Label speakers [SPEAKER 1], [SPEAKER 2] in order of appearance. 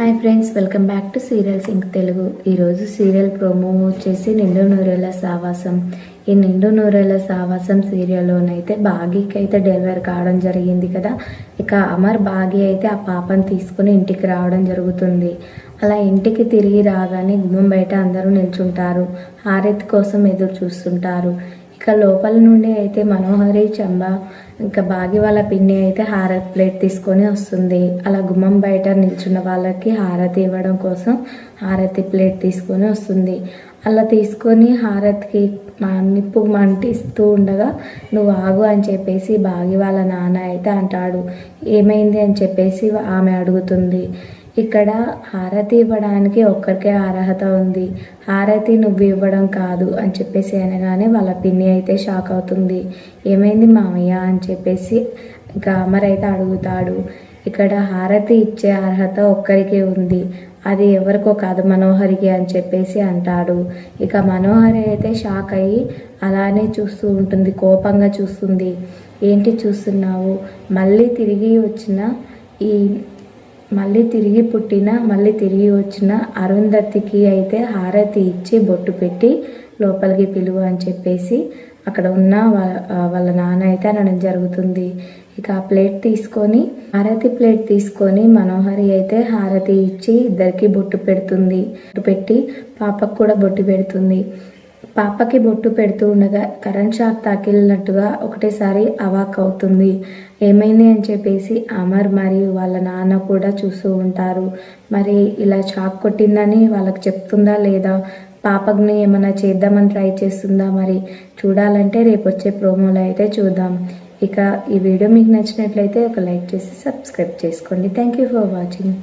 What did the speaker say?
[SPEAKER 1] Hi friends welcome back to serial sync Telugu. ఈరోజు serial promo వచ్చేసి నిండు నూరేళ్ళ సావాసం. ఈ నిండు నూరేళ్ళ సావాసం సీరియల్లోనైతే బాగీకి అయితే డెలివరీ కావడం జరిగింది కదా. ఇక అమర్ బాగీ అయితే ఆ పాపను తీసుకుని ఇంటికి రావడం జరుగుతుంది. అలా ఇంటికి తిరిగి రాగానే గుమ్మం బయట అందరూ నిల్చుంటారు. హారతి కోసం ఎదురు చూస్తుంటారు. ఇంకా లోపల నుండి అయితే మనోహరి చంబ ఇంకా బాగి వాళ్ళ పిన్ని అయితే హారతి ప్లేట్ తీసుకొని వస్తుంది. అలా గుమ్మం బయట నిల్చున్న వాళ్ళకి హారతి ఇవ్వడం కోసం హారతి ప్లేట్ తీసుకొని వస్తుంది. అలా తీసుకొని హారతికి మా నిప్పు మంటిస్తూ ఉండగా నువ్వు ఆగు అని చెప్పేసి బాగి వాళ్ళ నాన్న అయితే అంటాడు. ఏమైంది? అని చెప్పేసి ఆమె అడుగుతుంది. ఇక్కడ హారతి ఇవ్వడానికి ఒక్కరికే అర్హత ఉంది. హారతి నువ్వు ఇవ్వడం కాదు అని చెప్పేసి అనగానే వాళ్ళ పిన్ని అయితే షాక్ అవుతుంది. ఏమైంది మామయ్య అని చెప్పేసి ఇంకా అమర్ అయితే అడుగుతాడు. ఇక్కడ హారతి ఇచ్చే అర్హత ఒక్కరికే ఉంది. అది ఎవరికో కాదు మనోహరికి అని చెప్పేసి అంటాడు. ఇక మనోహరి అయితే షాక్ అయ్యి అలానే చూస్తూ ఉంటుంది కోపంగా చూస్తుంది. ఏంటి చూస్తున్నావు? మళ్ళీ తిరిగి వచ్చిన ఈ మళ్ళీ తిరిగి పుట్టిన మళ్ళీ తిరిగి వచ్చిన అరుంధతికి అయితే హారతి ఇచ్చి బొట్టు పెట్టి లోపలికి పిలువు అని చెప్పేసి అక్కడ ఉన్న వాళ్ళ వాళ్ళ నాన్న అయితే అనడం జరుగుతుంది. ఇక ఆ ప్లేట్ తీసుకొని హారతి ప్లేట్ తీసుకొని మనోహరి అయితే హారతి ఇచ్చి ఇద్దరికి బొట్టు పెడుతుంది. బొట్టు పెట్టి పాపకు కూడా బొట్టు పెడుతుంది. పాపకి బొట్టు పెడుతూ ఉండగా కరెంట్ షాక్ తాకిలినట్టుగా ఒకటేసారి అవాక్ అవుతుంది. ఏమైంది? అని చెప్పేసి అమర్ మరియు వాళ్ళ నాన్న కూడా చూస్తూ ఉంటారు. మరి ఇలా షాక్ కొట్టిందని వాళ్ళకి చెప్తుందా లేదా? పాపని ఏమైనా చేద్దామని ట్రై చేస్తుందా మరి? చూడాలంటే రేపు వచ్చే ప్రోమోలో అయితే చూద్దాం. ఇక ఈ వీడియో మీకు నచ్చినట్లయితే ఒక లైక్ చేసి సబ్స్క్రైబ్ చేసుకోండి. Thank you for watching.